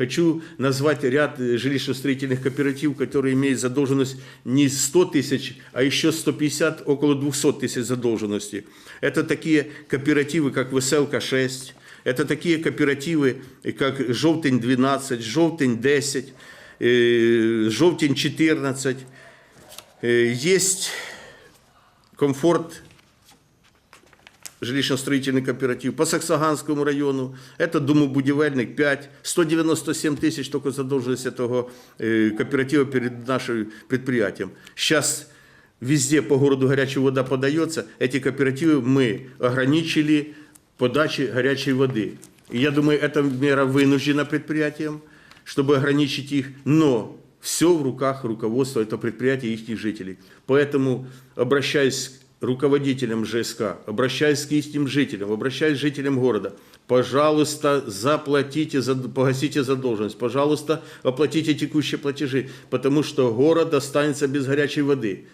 Хочу назвать ряд э, жилищно-строительных кооперативов, которые имеют задолженность не 100 тысяч, а еще 150, около 200 тысяч задолженности. Это такие кооперативы, как «Веселка-6», это такие кооперативы, э, как «Жовтень-12», «Жовтень-10», э, «Жовтень-14». Э, Есть комфорт жилищно-строительный кооператив по Саксаганскому району. Это домобудівельник 5, 197 тысяч только задолженность этого кооператива перед нашим предприятием. Сейчас везде по городу горячая вода подается. Эти кооперативы мы ограничили подачи горячей воды. И я думаю, эта мера вынуждена предприятием, чтобы ограничить их, но все в руках руководства этого предприятия и их жителей. Поэтому, обращаясь к руководителям ЖСК, обращаясь к истинным жителям, обращаясь к жителям города, пожалуйста, заплатите, за- погасите задолженность, пожалуйста, оплатите текущие платежи, потому что город останется без горячей воды.